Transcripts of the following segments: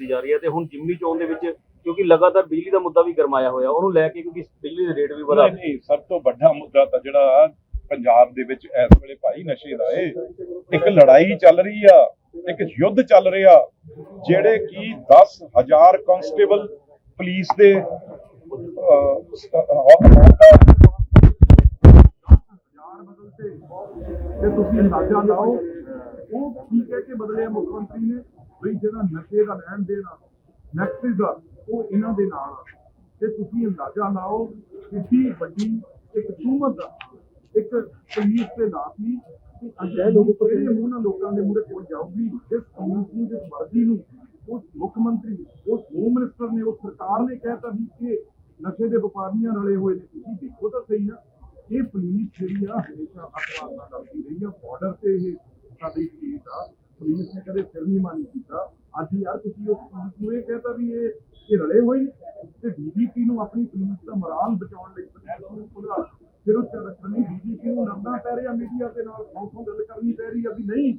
ਵਧਦੀ ਜਾ ਰਹੀ ਹੈ ਤੇ ਹੁਣ ਜਿਮਨੀ ਚੋਣ ਦੇ ਵਿੱਚ ਕਿਉਂਕਿ ਲਗਾਤਾਰ ਬਿਜਲੀ ਦਾ ਮੁੱਦਾ ਵੀ ਗਰਮਾਇਆ ਹੋਇਆ ਉਹਨੂੰ ਲੈ ਕੇ ਕਿਉਂਕਿ ਬਿਜਲੀ ਦੇ ਰੇਟ ਵੀ ਵਧਾ ਨਹੀਂ ਨਹੀਂ ਸਭ ਤੋਂ ਵੱਡਾ ਮੁੱਦਾ ਤਾਂ ਜਿਹੜਾ ਪੰਜਾਬ ਦੇ ਵਿੱਚ ਇਸ ਵੇਲੇ ਭਾਈ ਨਸ਼ੇ ਦਾ ਏ। ਇੱਕ ਲੜਾਈ ਚੱਲ ਰਹੀ ਆ ਇੱਕ ਯੁੱਧ ਚੱਲ ਰਿਹਾ ਜਿਹੜੇ ਕੀ 10000 ਕਾਂਸਟੇਬਲ ਪੁਲਿਸ ਦੇ ਤੇ ਤੁਸੀਂ ਅੰਦਾਜ਼ਾ ਲਾਓ ਉਹ ਕੀ ਕਹਿ ਕੇ ਬਦਲਿਆ ਮੁੱਖ ਮੰਤਰੀ ਨੇ? ਵੀ ਜਿਹੜਾ ਨਸ਼ੇ ਦਾ ਲੈਣ ਦੇਣਾ ਨੈਕਸਸ ਆ ਉਹ ਇਹਨਾਂ ਦੇ ਨਾਲ ਆ। ਤੇ ਤੁਸੀਂ ਅੰਦਾਜ਼ਾ ਲਾਓ ਕਿੰਨੀ ਵੱਡੀ ਇੱਕ ਹਕੂਮਤ ਦਾ ਇੱਕ ਪੁਲਿਸ ਤੇ ਲਾਤੀ ਕਿ ਅਜਿਹੇ ਲੋਕ ਕਿਹੜੇ ਮੂੰਹ ਨਾਲ ਲੋਕਾਂ ਦੇ ਮੂਹਰੇ ਕੋਲ ਜਾਊਗੀ ਜਿਸ ਕਾਨੂੰਨ ਨੂੰ ਜਿਸ ਵਰਦੀ ਨੂੰ ਉਸ ਮੁੱਖ ਮੰਤਰੀ ਉਸ ਹੋਮ ਮਿਨਿਸਟਰ ਨੇ ਉਸ ਸਰਕਾਰ ਨੇ ਕਹਿਤਾ ਵੀ ਕਿ ਨਸ਼ੇ ਦੇ ਵਪਾਰੀਆਂ ਰਲੇ ਹੋਏ ਨੇ। ਤੁਸੀਂ ਦੇਖੋ ਤਾਂ ਸਹੀ ਨਾ ਇਹ ਪੁਲਿਸ ਜਿਹੜੀ ਆ ਹਮੇਸ਼ਾ ਅਪਰਾਧ ਨਾਲ ਕਰਦੀ ਰਹੀ ਆ ਬਾਰਡਰ ਤੇ ਇਹ ਸਾਡੀ ਆ ਪੁਲਿਸ ਨੇ ਕਦੇ ਸਿਰ ਨਹੀਂ ਮਾਨੀ ਕੀਤਾ ਅੱਜ ਯਾਰ ਤੁਸੀਂ ਉਸ ਨੂੰ ਇਹ ਕਹਤਾ ਵੀ ਇਹ ਇਹ ਰਲੇ ਹੋਏ ਤੇ ਡੀਜੀਪੀ ਨੂੰ ਆਪਣੀ ਪੁਲਿਸ ਦਾ ਮਰਾਲ ਬਚਾਉਣ ਲਈ ਪੁਲਿਸ ਨੂੰ ਪੂਰਾ ਸਿਰ ਉੱਤੇ ਰੱਖਣੀ ਡੀਜੀਪੀ ਨੂੰ ਲੜਨਾ ਪੈ ਰਿਹਾ ਮੀਡੀਆ ਦੇ ਨਾਲ, ਸੌਂ ਗੱਲ ਕਰਨੀ ਪੈ ਰਹੀ ਆ ਵੀ ਨਹੀਂ,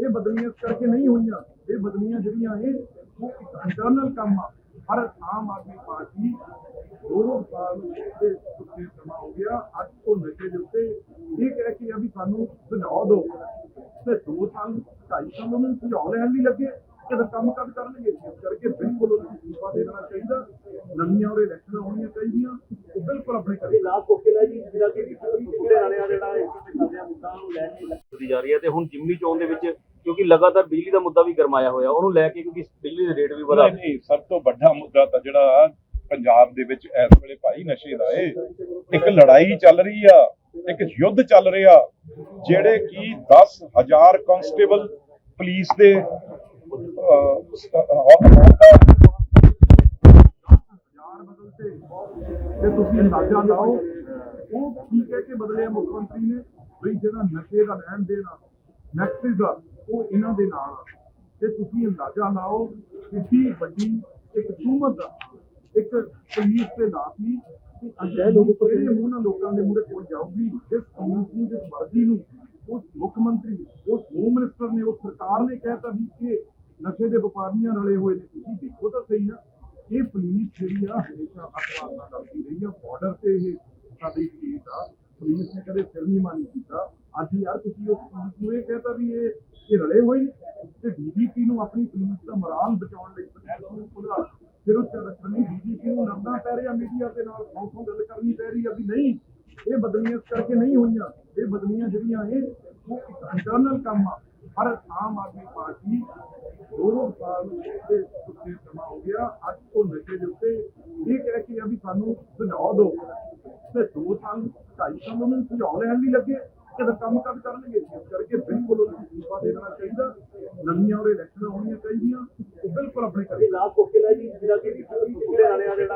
ਇਹ ਬਦਲੀਆਂ ਕਰਕੇ ਨਹੀਂ ਹੋਈਆਂ। ਇਹ ਬਦਲੀਆਂ ਜਿਹੜੀਆਂ ਇਹ ਉਹ ਇੰਟਰਨਲ ਕੰਮ ਆ। ਹਰ ਆਮ ਆਦਮੀ ਪਾਰਟੀ ਦੋ ਸਾਲ ਦੇ ਉੱਤੇ ਸਮਾਂ ਹੋ ਗਿਆ। ਅੱਜ ਤੋਂ ਨਸ਼ੇ ਦੇ ਉੱਤੇ ਇਹ ਕਹਿ ਕੇ ਆ ਵੀ ਸਾਨੂੰ ਸੁਝਾਅ ਦਿਓ। ਤੇ ਦੋ ਸਾਲ ਢਾਈ ਸਾਲ ਉਹਨਾਂ ਨੂੰ ਸੁਝਾਅ ਲੈਣ ਲਈ ਲੱਗੇ ਕਿ ਫਿਰ ਕੰਮ ਕਦ ਕਰਨਗੇ। ਇਸ ਕਰਕੇ ਬਿਲਕੁਲ ਉਹਨਾਂ ਨੂੰ ਅਸਤੀਫਾ ਦੇ ਦੇਣਾ ਚਾਹੀਦਾ। ਨਵੀਆਂ ਔਰ ਇਲੈਕਸ਼ਨਾਂ ਹੋਣੀਆਂ ਚਾਹੀਦੀਆਂ। ਉਹ ਬਿਲਕੁਲ ਆਪਣੇ ਕਰੇ ਲਾਸਟ ਕੋਕੇ ਦਾ ਜੀ ਜਿਹੜਾ ਕਿ ਛੋਟੇ ਵਾਲਿਆਂ ਜਿਹੜਾ ਇਸ ਨਵਿਆਂ ਮੁੱਦਾ ਨੂੰ ਲੈ ਕੇ ਵਧਦੀ ਜਾ ਰਹੀ ਹੈ ਤੇ ਹੁਣ ਜਿਮਨੀ ਚੋਣ ਦੇ ਵਿੱਚ ਕਿਉਂਕਿ ਲਗਾਤਾਰ ਬਿਜਲੀ ਦਾ ਮੁੱਦਾ ਵੀ ਗਰਮਾਇਆ ਹੋਇਆ ਉਹਨੂੰ ਲੈ ਕੇ ਕਿਉਂਕਿ ਬਿਜਲੀ ਦੇ ਰੇਟ ਵੀ ਵਧਾ ਨਹੀਂ ਨਹੀਂ ਸਭ ਤੋਂ ਵੱਡਾ ਮੁੱਦਾ ਤਾਂ ਜਿਹੜਾ ਪੰਜਾਬ ਦੇ ਵਿੱਚ ਇਸ ਵੇਲੇ ਭਾਈ ਨਸ਼ੇ ਦਾ ਏ। ਇੱਕ ਲੜਾਈ ਚੱਲ ਰਹੀ ਆ ਇੱਕ ਯੁੱਧ ਚੱਲ ਰਿਹਾ ਜਿਹੜੇ ਕੀ 10000 ਕਾਂਸਟੇਬਲ ਪੁਲਿਸ ਦੇ ਤੇ ਤੁਸੀਂ ਅੰਦਾਜ਼ਾ ਲਾਓ ਉਹ ਕੀ ਕਹਿ ਕੇ ਬਦਲਿਆ ਮੁੱਖ ਮੰਤਰੀ ਨੇ? ਵੀ ਜਿਹੜਾ ਨਸ਼ੇ ਦਾ ਲੈਣ ਦੇਣਾ ਨੈਕਸਸ ਆ ਉਹ ਇਹਨਾਂ ਦੇ ਨਾਲ ਆ। ਤੇ ਤੁਸੀਂ ਅੰਦਾਜ਼ਾ ਲਾਓ ਕਿੰਨੀ ਵੱਡੀ ਇੱਕ ਹਕੂਮਤ ਦਾ ਇੱਕ ਪੁਲਿਸ ਤੇ ਲਾਤੀ ਕਿ ਅਜਿਹੇ ਲੋਕ ਕਿਹੜੇ ਮੂੰਹ ਨਾਲ ਲੋਕਾਂ ਦੇ ਮੂਹਰੇ ਕੋਲ ਜਾਊਗੀ ਜਿਸ ਕਾਨੂੰਨ ਨੂੰ ਜਿਸ ਵਰਦੀ ਨੂੰ ਉਸ ਮੁੱਖ ਮੰਤਰੀ, ਉਸ ਹੋਮ ਮਿਨਿਸਟਰ ਨੇ, ਉਸ ਸਰਕਾਰ ਨੇ ਕਹਿਤਾ ਵੀ ਕਿ ਨਸ਼ੇ ਦੇ ਵਪਾਰੀਆਂ ਰਲੇ ਹੋਏ ਨੇ। ਤੁਸੀਂ ਦੇਖੋ ਤਾਂ ਸਹੀ ਆ ਇਹ ਪੁਲਿਸ ਜਿਹੜੀ ਆ, ਹਮੇਸ਼ਾ ਅਪਰਾਧ ਕਰਦੀ ਰਹੀ ਆ। ਬਾਰਡਰ ਤੇ ਇਹ ਸਾਡੀ ਸਟੇਟ ਆ। ਪੁਲਿਸ ਨੇ ਕਦੇ ਸਿਰ ਨਹੀਂ ਮਾਨੀ ਕੀਤਾ ਅੱਜ ਯਾਰ ਤੁਸੀਂ ਉਸ ਪੁਲਿਸ ਨੂੰ ਇਹ ਕਹਤਾ ਵੀ ਇਹ ਇਹ ਰਲੇ ਹੋਏ ਨੇ ਤੇ ਡੀਜੀਪੀ ਨੂੰ ਆਪਣੀ ਪੁਲਿਸ ਦਾ ਮਰਾਲ ਬਚਾਉਣ ਲਈ ਪੁਲਿਸ ਨੂੰ ਪੂਰਾ ਸਿਰ ਉੱਤੇ ਰੱਖਣੀ ਡੀਜੀਪੀ ਨੂੰ ਲੜਨਾ ਪੈ ਰਿਹਾ ਮੀਡੀਆ ਦੇ ਨਾਲ ਸੌਂ ਗੱਲ ਕਰਨੀ ਪੈ ਰਹੀ ਆ ਵੀ ਨਹੀਂ, ਇਹ ਬਦਲੀਆਂ ਇਸ ਕਰਕੇ ਨਹੀਂ ਹੋਈਆਂ। ਇਹ ਬਦਲੀਆਂ ਜਿਹੜੀਆਂ ਇਹ, ਉਹ ਇੰਟਰਨਲ ਕੰਮ ਆ। ਹਰ ਆਮ ਆਦਮੀ ਪਾਰਟੀ ਦੋ ਸਾਲ ਦੇ ਉੱਤੇ ਸਮਾਂ ਹੋ ਗਿਆ, ਅੱਜ ਤੋਂ ਨਸ਼ੇ ਦੇ ਉੱਤੇ ਇਹ ਕਹਿ ਕੇ ਆ ਵੀ ਸਾਨੂੰ ਸੁਝਾਅ ਦਿਓ। ਤੇ ਦੋ ਸਾਲ, ਢਾਈ ਸਾਲ ਉਹਨਾਂ ਨੂੰ ਸੁਝਾਅ ਲੈਣ ਲਈ ਲੱਗੇ, ਕਿ ਕੰਮ ਕਦ ਕਰਨਗੇ, ਇਸ ਕਰਕੇ ਬਿਲਕੁਲ ਉਹਨਾਂ ਨੂੰ ਅਸਤੀਫਾ ਦੇ ਦੇਣਾ ਚਾਹੀਦਾ। ਨਵੀਆਂ ਔਰ ਇਲੈਕਸ਼ਨਾਂ ਹੋਣੀਆਂ ਚਾਹੀਦੀਆਂ, ਉਹ ਬਿਲਕੁਲ ਆਪਣੇ ਕਰੇ ਲਾਸਟ ਕੋਕੇ ਦਾ ਜੀ ਜਿਹੜਾ ਕਿ ਛੋਟੇ ਵਾਲਿਆਂ ਜਿਹੜਾ